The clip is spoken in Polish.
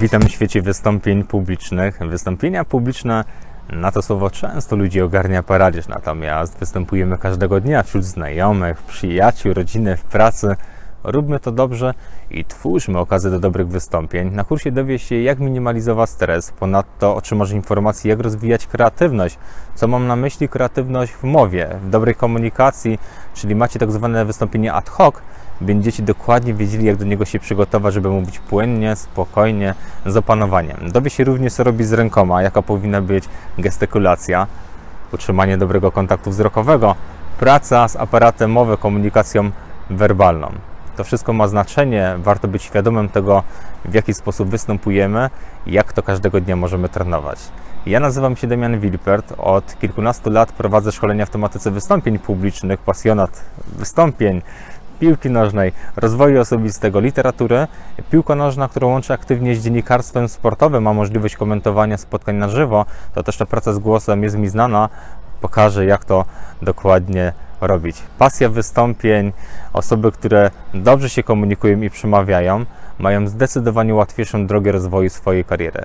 Witam w świecie wystąpień publicznych. Wystąpienia publiczne, na to słowo często ludzi ogarnia paraliż, natomiast występujemy każdego dnia wśród znajomych, przyjaciół, rodziny, w pracy. Róbmy to dobrze i twórzmy okazję do dobrych wystąpień. Na kursie dowie się, jak minimalizować stres. Ponadto otrzymasz informacje, jak rozwijać kreatywność. Co mam na myśli? Kreatywność w mowie, w dobrej komunikacji, czyli macie tak zwane wystąpienie ad hoc, będziecie dokładnie wiedzieli, jak do niego się przygotować, żeby mówić płynnie, spokojnie, z opanowaniem. Dowie się również, co robić z rękoma, jaka powinna być gestykulacja, utrzymanie dobrego kontaktu wzrokowego, praca z aparatem mowy, komunikacją werbalną. To wszystko ma znaczenie, warto być świadomym tego, w jaki sposób występujemy i jak to każdego dnia możemy trenować. Ja nazywam się Damian Wilpert, od kilkunastu lat prowadzę szkolenia w tematyce wystąpień publicznych, pasjonat wystąpień, piłki nożnej, rozwoju osobistego, literatury. Piłka nożna, którą łączę aktywnie z dziennikarstwem sportowym, ma możliwość komentowania spotkań na żywo, to też ta praca z głosem jest mi znana. Pokażę, jak to dokładnie robić. Pasja wystąpień, osoby, które dobrze się komunikują i przemawiają, mają zdecydowanie łatwiejszą drogę rozwoju swojej kariery.